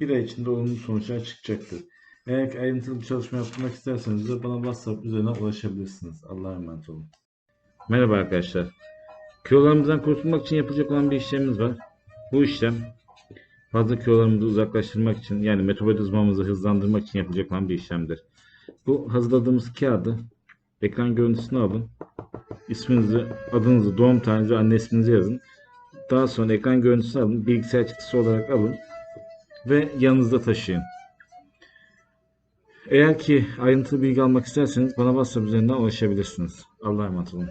Bir ay içinde olumlu sonuçlar çıkacaktır. Eğer ayrıntılı bir çalışma yapmak isterseniz de bana WhatsApp üzerinden ulaşabilirsiniz. Allah'a emanet olun. Merhaba arkadaşlar. Kilolarımızdan kurtulmak için yapılacak olan bir işlemimiz var. Bu işlem fazla kilolarımızı uzaklaştırmak için yani metabolizmamızı hızlandırmak için yapılacak olan bir işlemdir. Bu hazırladığımız kağıdı ekran görüntüsünü alın. İsminizi, adınızı, doğum tarihinizi anne isminizi yazın. Daha sonra ekran görüntüsünü alın. Bilgisayar çıktısı olarak alın ve yanınızda taşıyın. Eğer ki ayrıntılı bilgi almak isterseniz bana WhatsApp üzerinden ulaşabilirsiniz. Allah'a emanet olun.